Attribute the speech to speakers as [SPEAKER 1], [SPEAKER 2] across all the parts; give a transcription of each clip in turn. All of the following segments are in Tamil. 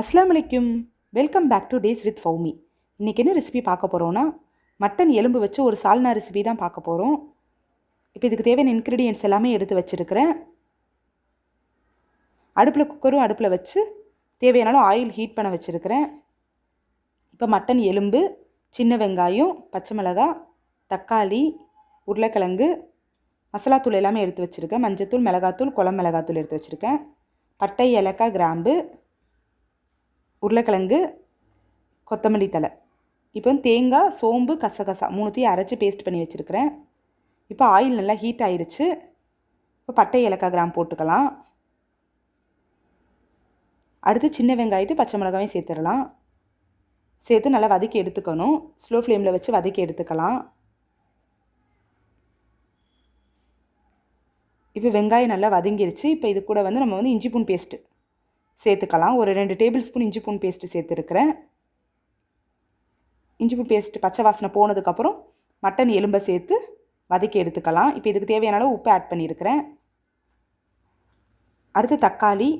[SPEAKER 1] அஸ்லாம் வலைக்கும் welcome back to days with Fowmi இன்றைக்கி என்ன ரெசிபி பார்க்க போகிறோன்னா மட்டன் எலும்பு வச்சு ஒரு சால்னா ரெசிபி தான் பார்க்க போகிறோம் இப்போ இதுக்கு தேவையான இன்க்ரீடியன்ட்ஸ் எல்லாமே எடுத்து வச்சுருக்கிறேன். அடுப்பில் குக்கரும் அடுப்பில் வச்சு தேவையானாலும் ஆயில் ஹீட் பண்ண வச்சுருக்கிறேன். இப்போ மட்டன் எலும்பு சின்ன வெங்காயம் பச்சை மிளகாய் தக்காளி உருளைக்கிழங்கு மசாலாத்தூள் எல்லாமே எடுத்து வச்சுருக்கேன். மஞ்சத்தூள் மிளகாத்தூள் குளம் மிளகாத்தூள் எடுத்து வச்சுருக்கேன். பட்டை ஏலக்காய் கிராம்பு உருளைக்கிழங்கு கொத்தமல்லி தலை இப்போ தேங்காய் சோம்பு கசகசா மூணுத்தையும் அரைச்சி பேஸ்ட் பண்ணி வச்சுருக்கிறேன். இப்போ ஆயில் நல்லா ஹீட் ஆயிடுச்சு இப்போ பட்டை ஏலக்காய் கிராம் போட்டுக்கலாம். அடுத்து சின்ன வெங்காயத்தை பச்சை மிளகாயும் சேர்த்துடலாம். சேர்த்து நல்லா வதக்கி எடுத்துக்கணும். ஸ்லோ ஃப்ளேமில் வச்சு வதக்கி எடுத்துக்கலாம். இப்போ வெங்காயம் நல்லா வதங்கிருச்சு. இப்போ இது கூட வந்து நம்ம வந்து இஞ்சி பூன் பேஸ்ட்டு சேர்த்துக்கலாம். ஒரு ரெண்டு டேபிள் ஸ்பூன் இஞ்சி பூன் பேஸ்ட்டு சேர்த்துருக்குறேன். இஞ்சி பூன் பேஸ்ட்டு பச்சை வாசனை போனதுக்கப்புறம் மட்டன் எலும்பை சேர்த்து வதக்கி எடுத்துக்கலாம். இப்போ இதுக்கு தேவையான அளவு உப்பு ஆட் பண்ணியிருக்கிறேன். அடுத்து தக்காளி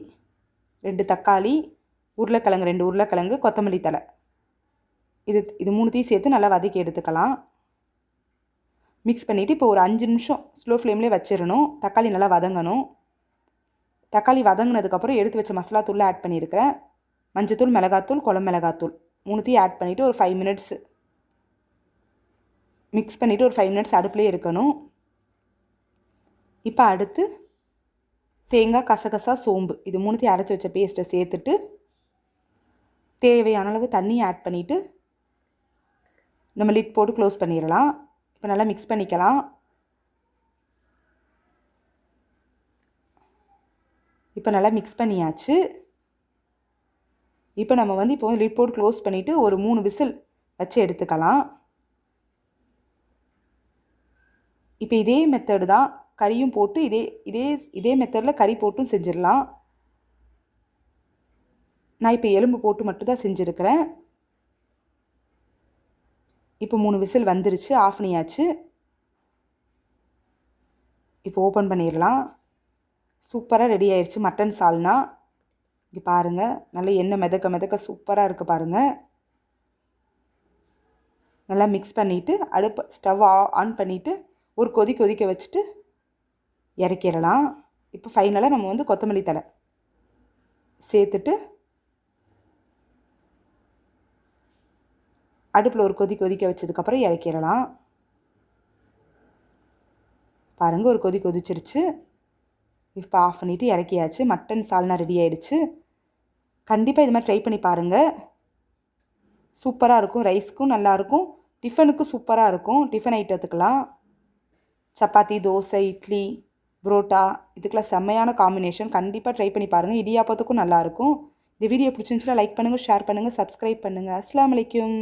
[SPEAKER 1] ரெண்டு தக்காளி உருளைக்கிழங்கு ரெண்டு உருளைக்கிழங்கு கொத்தமல்லி தலை இது இது மூணுத்தையும் சேர்த்து நல்லா வதக்கி எடுத்துக்கலாம். மிக்ஸ் பண்ணிவிட்டு இப்போ ஒரு அஞ்சு நிமிஷம் ஸ்லோ ஃப்ளேம்லேயே வச்சிடணும். தக்காளி நல்லா வதங்கணும். தக்காளி வதங்கினதுக்கப்புறம் எடுத்து வச்ச மசாலா தூள் ஆட் பண்ணியிருக்கிறேன். மஞ்சத்தூள் மிளகாத்தூள் குளம் மிளகாத்தூள் மூணுத்தையும் ஆட் பண்ணிவிட்டு ஒரு ஃபைவ் மினிட்ஸ் மிக்ஸ் பண்ணிவிட்டு ஒரு ஃபைவ் மினிட்ஸ் அடுப்புலேயே இருக்கணும். இப்போ அடுத்து தேங்காய் கசகசா சோம்பு இது மூணுத்தையும் அரைச்சி வச்ச பேஸ்ட்டை சேர்த்துட்டு தேவையான அளவு தண்ணியை ஆட் பண்ணிவிட்டு நம்ம லிட் போட்டு க்ளோஸ் பண்ணிடலாம் இப்போ நல்லா மிக்ஸ் பண்ணிக்கலாம். இப்போ நல்லா மிக்ஸ் பண்ணியாச்சு. இப்போ நம்ம வந்து இப்போ வந்து லிட் போட்டு க்ளோஸ் பண்ணிவிட்டு ஒரு மூணு விசில் வச்சு எடுத்துக்கலாம். இப்போ இதே மெத்தடு தான் கறியும் போட்டு இதே இதே இதே மெத்தடில் கறி போட்டும் செஞ்சிடலாம். நான் இப்போ எலும்பு போட்டு மட்டும் தான் செஞ்சுருக்கிறேன். இப்போ மூணு விசில் வந்துருச்சு ஆஃப் பண்ணியாச்சு. இப்போ ஓப்பன் பண்ணிடலாம். சூப்பராக ரெடி ஆயிடுச்சு மட்டன் சால்னா. இங்கே பாருங்கள் நல்லா எண்ணெய் மிதக்க மிதக்க சூப்பராக இருக்குது பாருங்கள் நல்லா மிக்ஸ் பண்ணிவிட்டு அடுப்பு ஸ்டவ் ஆன் பண்ணிவிட்டு ஒரு கொதி கொதிக்க வச்சுட்டு இறக்கிடலாம். இப்போ ஃபைனலாக நம்ம வந்து கொத்தமல்லி தலை சேர்த்துட்டு அடுப்பில் ஒரு கொதி கொதிக்க வச்சதுக்கப்புறம் இறக்கிடலாம். பாருங்கள் ஒரு கொதி கொதிச்சிருச்சு. இப்போ ஆஃப் பண்ணிவிட்டு இறக்கியாச்சு. மட்டன் சால்னா ரெடி ஆயிடுச்சு. கண்டிப்பாக இது மாதிரி ட்ரை பண்ணி பாருங்கள் சூப்பராக இருக்கும். ரைஸ்க்கும் நல்லாயிருக்கும் டிஃபனுக்கும் சூப்பராக இருக்கும். டிஃபன் ஐட்டத்துக்கெலாம் சப்பாத்தி தோசை இட்லி புரோட்டா இதுக்கெல்லாம் செம்மையான காம்பினேஷன் கண்டிப்பாக ட்ரை பண்ணி பாருங்கள் இடியாப்பத்துக்கும் நல்லாயிருக்கும் இந்த வீடியோ பிடிச்சிருந்துச்சுன்னா லைக் பண்ணுங்கள் ஷேர் பண்ணுங்கள் சப்ஸ்கிரைப் பண்ணுங்கள் அஸ்லாம் வலைக்கும்